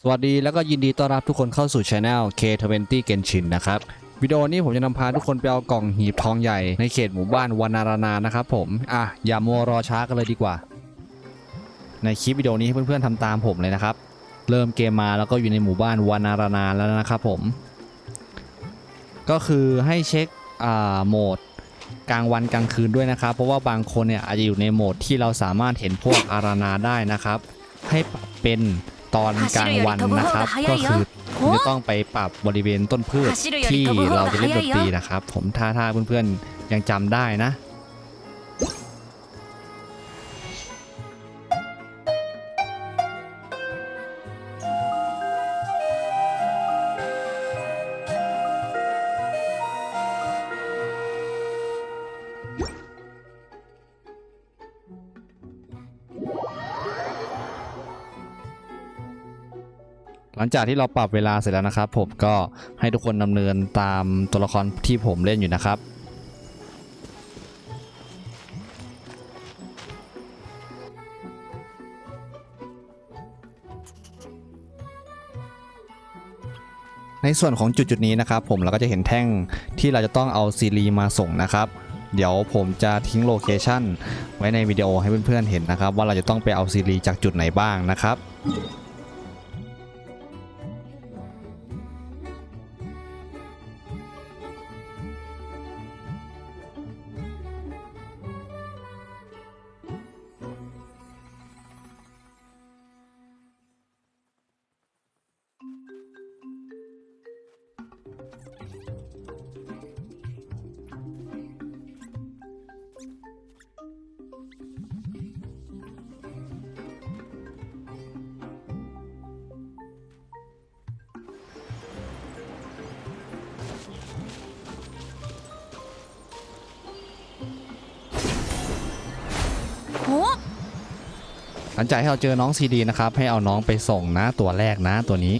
สวัสดีแล้วก็ยินดีต้อนรับทุกคนเข้าสู่ช anel K20 Genshin นะครับ วิดีโอนี้ผมจะนำพาทุกคนไปเอากล่องหีบทองใหญ่ในเขตหมู่บ้านวานารานานะครับผม อะ อย่ามัวรอช้ากันเลยดีกว่า ในคลิปวิดีโอนี้ให้เพื่อนๆทำตามผมเลยนะครับ เริ่มเกมมาแล้วก็อยู่ในหมู่บ้านวานารานาแล้วนะครับผม ก็คือให้เช็คอ่าโหมดกลางวันกลางคืนด้วยนะครับ เพราะว่าบางคนเนี่ยอาจจะอยู่ในโหมดที่เราสามารถเห็นพวกอารานาได้นะครับ ให้ปรับเป็น ตอนกลางวันนะครับ ก็คือคุณจะต้องไปปรับบริเวณต้นพืชที่เราจะเล่นดนตรีนะครับ ผมถ้าถ้าเพื่อนๆยังจำได้นะ หลังจากที่เราปรับเวลาเสร็จแล้วนะครับผมก็ให้ทุกคนดำเนินตามตัวละครที่ผมเล่นอยู่นะครับในส่วนของจุดจุดนี้นะครับผมเราก็จะเห็นแท่งที่เราจะต้องเอาซีรีมาส่งนะครับ เดี๋ยวผมจะทิ้งโลเคชันไว้ในวิดีโอให้เพื่อนๆเห็นนะครับ ว่าเราจะต้องไปเอาซีรีจากจุดไหนบ้างนะครับ หลังจากที่เราเจอน้องซีดีนะครับให้เอาน้องไปส่งนะตัวแรกนะตัวนี้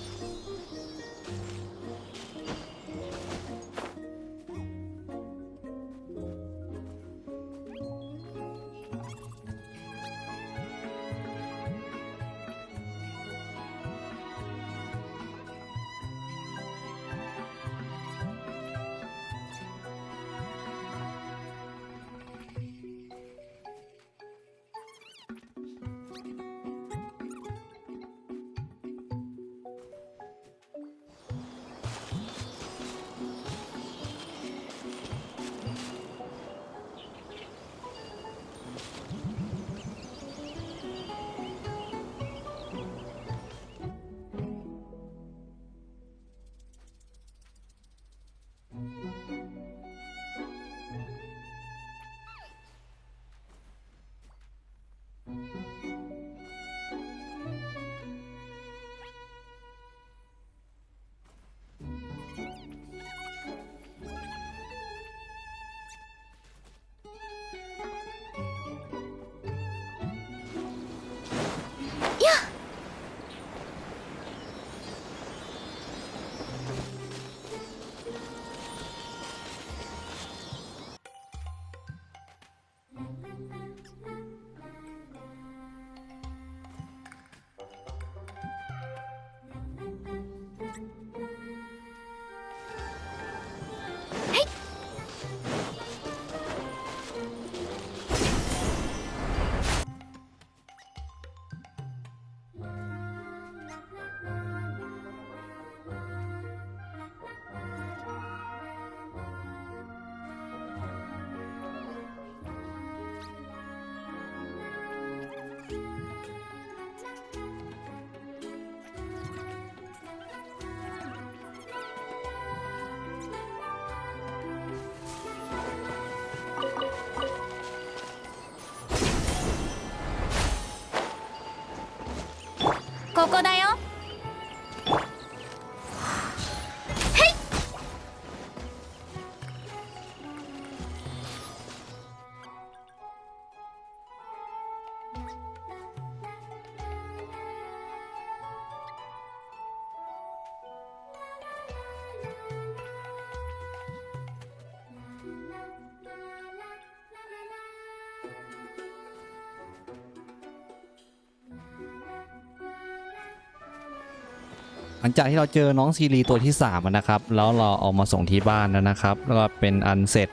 หลังจากที่เราเจอน้องซีรีตัวที่3นะครับ แล้วเราเอามาส่งที่บ้านแล้วนะครับ แล้วก็เป็นอันเสร็จ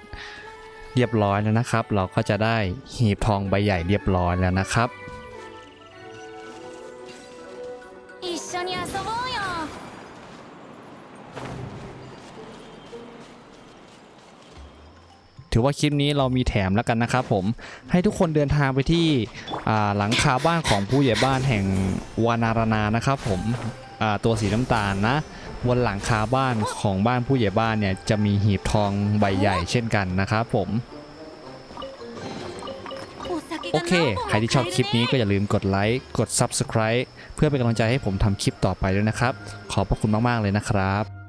เรียบร้อยแล้วนะครับ เราก็จะได้หีบทองใบใหญ่เรียบร้อยแล้วนะครับถือว่าคลิปนี้เรามีแถมแล้วกันนะครับผมให้ทุกคนเดินทางไปที่หลังคาบ้านของผู้ใหญ่บ้านแห่งวานารานานะครับผม ตัวสีน้ำตาลนะบนหลังคาบ้านของบ้านผู้ใหญ่บ้านเนี่ยจะมีหีบทองใบใหญ่เช่นกันนะครับผมโอเค ใครที่ชอบคลิปนี้ก็อย่าลืมกดไลค์ กด Subscribe เพื่อเป็นกำลังใจให้ผมทำคลิปต่อไปด้วยนะครับ ขอบพระคุณมาก ๆ เลยนะครับ